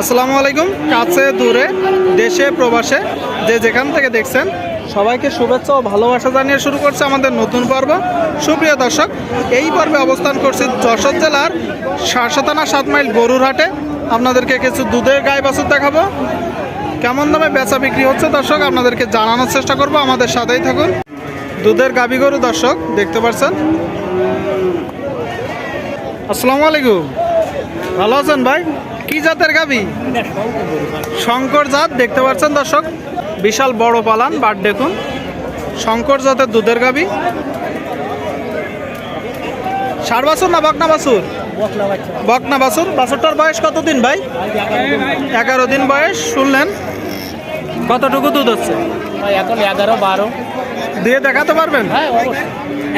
আসসালামু আলাইকুম। কাছে, দূরে, দেশে, প্রবাসে যে যেখান থেকে দেখছেন, সবাইকে শুভেচ্ছা ও ভালোবাসা জানিয়ে শুরু করছে আমাদের নতুন পর্ব। সুপ্রিয় দর্শক, এই পর্বে অবস্থান করছি যশোর জেলার সারসাতানা সাত মাইল গরুর হাটে। আপনাদেরকে কিছু দুধের গায়ে বাছুর দেখাবো। কেমন দামে বেচা বিক্রি হচ্ছে দর্শক, আপনাদেরকে জানানোর চেষ্টা করব। আমাদের সাথেই থাকুন। দুধের গাবি গরু দর্শক, দেখতে পাচ্ছেন। আসসালামু আলাইকুম। ভালো আছেন ভাই? কি জাতের গাবি? শঙ্কর জাত, দেখতে পাচ্ছেন দর্শক, বিশাল বড় পালান, বাট দেখুন, শঙ্কর জাতের দুধের গাবি। ষাট বাছুর না বকনা বাছুর? বকনা বাছুর। বাছুরটার বয়স কতদিন ভাই? এগারো দিন বয়স, শুনলেন। কতটুকু দুধ হচ্ছে? এখন এগারো, বারো। দিয়ে দেখাতে পারবেন? হ্যাঁ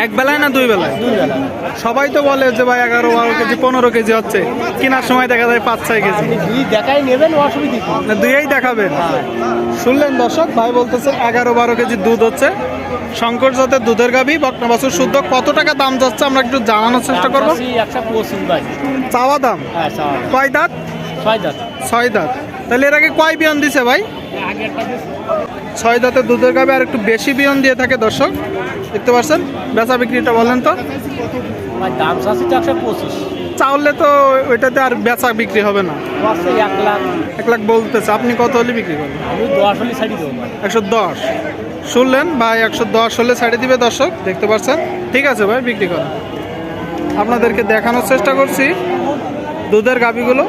এক বেলায় না দুই বেলায়? সবাই তো বলে যে ভাই এগারো বারো কেজি পনেরো কেজি হচ্ছে। কেনার সময় দেখা যায় পাঁচ ছয় কেজি। দেখাই নেবেন অসুবিধা দুইয়েই দেখাবেন। শুনলেন দর্শক ভাই বলতেছে এগারো বারো কেজি দুধ হচ্ছে। শঙ্কর জাতের দুধের গাভি বকনা বাছুর শুদ্ধ। কত টাকা দাম যাচ্ছে আমরা একটু জানানোর চেষ্টা করব? ভাই। চাওয়া দাম? হ্যাঁ কয় দাঁত? ছয় দাঁত। ছয় দাঁত। তাহলে এর আগে কয় বিয়ন দিছে ভাই? ছয় দাঁতের দুধের গাভি আর একটু বেশি বিয়ন দিয়ে থাকে দর্শক। দেখতে পাচ্ছেন? বেচা বিক্রিটা বলেন তো। দাম চাচ্ছি পঁচিশ। চাউলে তো ওইটাতে আর বেচা বিক্রি হবে না। এক লাখ। এক লাখ বলতেছে। আপনি কত হলে বিক্রি করবেন? একশো দশ। শুনলেন? ভাই একশো দশ হলে ছাড়ে দিবে দর্শক। দেখতে পাচ্ছেন? ঠিক আছে ভাই বিক্রি করেন। আপনাদেরকে দেখানোর চেষ্টা করছি। দুধের গাভিগুলো।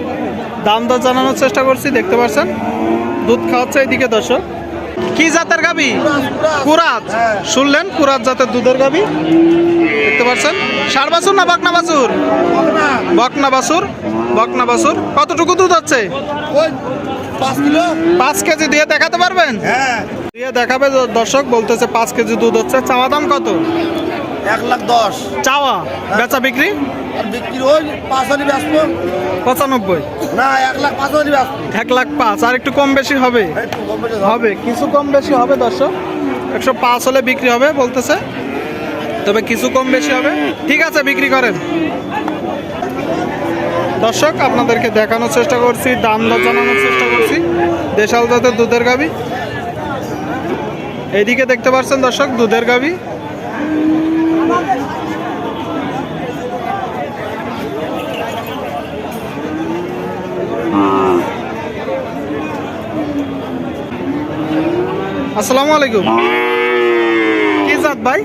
দাম দর জানানোর চেষ্টা করছি। দেখতে পাচ্ছেন? দুধ খাওয়াচ্ছে এইদিকে দর্শক। কি জাতের গাবি? কুরাত। শুনলেন কুরাত জাতের দুধের গাবি? দেখতে পাচ্ছেন? ষাট বাছুর না বাকনা বাছুর? বকনা বাছুর বকনা বাছুর। কতটুকু দুধ হচ্ছে? পাঁচ কেজি দিয়ে দেখাতে পারবেন? হ্যাঁ। দিয়ে দেখাবে দর্শক বলতেছে পাঁচ কেজি দুধ হচ্ছে। চাওয়া দাম কত? এক লাখ দশ। চাওয়া? বেচা বিক্রি? বিক্রি ওই পাঁচ ব্যস্ত পঁচানব্বই। না এক লাখ পাঁচ ব্যস্ত এক লাখ পাঁচ আর একটু কম বেশি হবে? একটু কম বেশি হবে। হবে কিছু কম বেশি হবে দর্শক। একশো পাঁচ হলে বিক্রি হবে বলতেছে। তবে কিছু কম বেশি হবে। ঠিক আছে বিক্রি করেন। দর্শক আপনাদেরকে দেখানোর চেষ্টা করছি দাম দর জানানোর চেষ্টা করছি। দেশাল জাতের দুধের গাবি। এইদিকে দেখতে পাচ্ছেন দর্শক দুধের গাবি। আসসালামু আলাইকুম। কি জাত ভাই?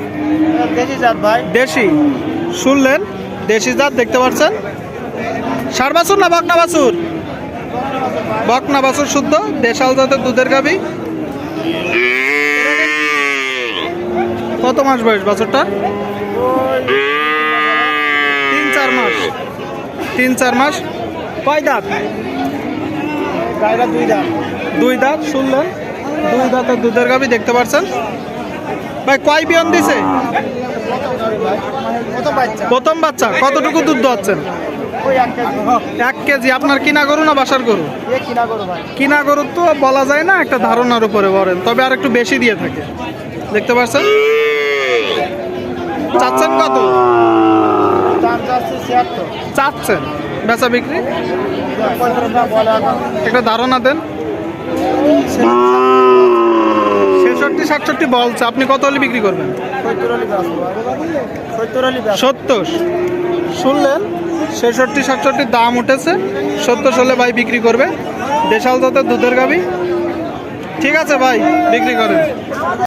দেখি যান ভাই। দেশি। শুনলেন দেশি জাত দেখতে পাচ্ছেন? ষাট বাছুর না বকনা বাছুর? বকনা বাছুর শুদ্ধ দেশাল জাতের দুধের গাবি কত মাস বয়স বাছুরটা? তিন চার মাস। তিন চার মাস। কয় দাঁত? গাড়িটা দুই দাম দুই দাঁত শুনলেন। দুই দাঁতের দুধের গাবি দেখতে পাচ্ছেন ভাই, কয় বিয়ন দিছে? প্রথম বাচ্চা, কতটুকু দুধ দোয়াচ্ছেন? এক কেজি, আপনার কিনা গরু না বাসার গরু? কিনা গরু তো বলা যায় না, একটা ধারণার উপরে বলেন, তবে আর একটু বেশি দিয়ে থাকে। দেখতে পাচ্ছেন চাচ্ছেন কত? চাচ্ছেন। বেচা বিক্রি? একটা ধারণা দেন। ছেষট্টি সাতষট্টি বলছে। আপনি কত হলে বিক্রি করবেন? সত্তর। শুনলেন? ছেষট্টি সাতষট্টির দাম উঠেছে। সত্তর হলে ভাই বিক্রি করবে। দেশাল জাতের দুধের গাবি ঠিক আছে ভাই, বিক্রি করেন।